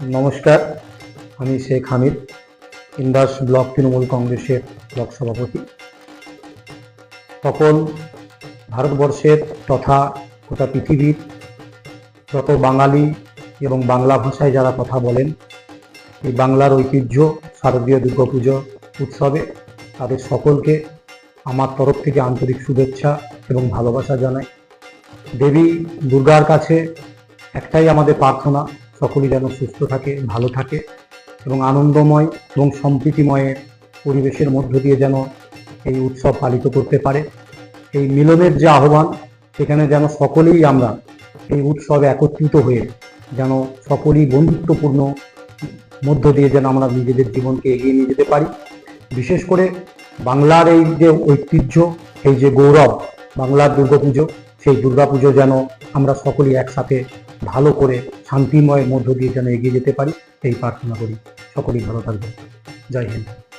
নমস্কার, আমি শেখ হামিদ, ইন্দাস ব্লক তৃণমূল কংগ্রেসের ব্লক সভাপতি। সকল ভারতবর্ষের তথা গোটা পৃথিবীর, যত বাঙালি এবং বাংলা ভাষায় যারা কথা বলেন, এই বাংলার ঐতিহ্য, শারদীয় দুর্গাপুজো উৎসবে তাদের সকলকে আমার তরফ থেকে আন্তরিক শুভেচ্ছা এবং ভালোবাসা জানাই। দেবী দুর্গার কাছে একটাই আমাদের প্রার্থনা সকলেই যেন সুস্থ থাকে, ভালো থাকে এবং আনন্দময় এবং সম্প্রীতিময় পরিবেশের মধ্য দিয়ে যেন এই উৎসব পালিত করতে পারে। এই মিলনের যে আহ্বান, সেখানে যেন সকলেই আমরা এই উৎসবে একত্রিত হয়ে যেন সকলেই বন্ধুত্বপূর্ণ মধ্য দিয়ে যেন আমরা নিজেদের জীবনকে এগিয়ে নিয়ে যেতে পারি। বিশেষ করে বাংলার এই যে ঐতিহ্য, এই যে গৌরব, বাংলার দুর্গাপুজো, সেই দুর্গাপুজো যেন আমরা সকলেই একসাথে ভালো করে শান্তিময়ের মধ্য দিয়ে যেন এগিয়ে যেতে পারি সেই প্রার্থনা করি। সকলেই ভালো থাকবেন। জয় হিন্দ।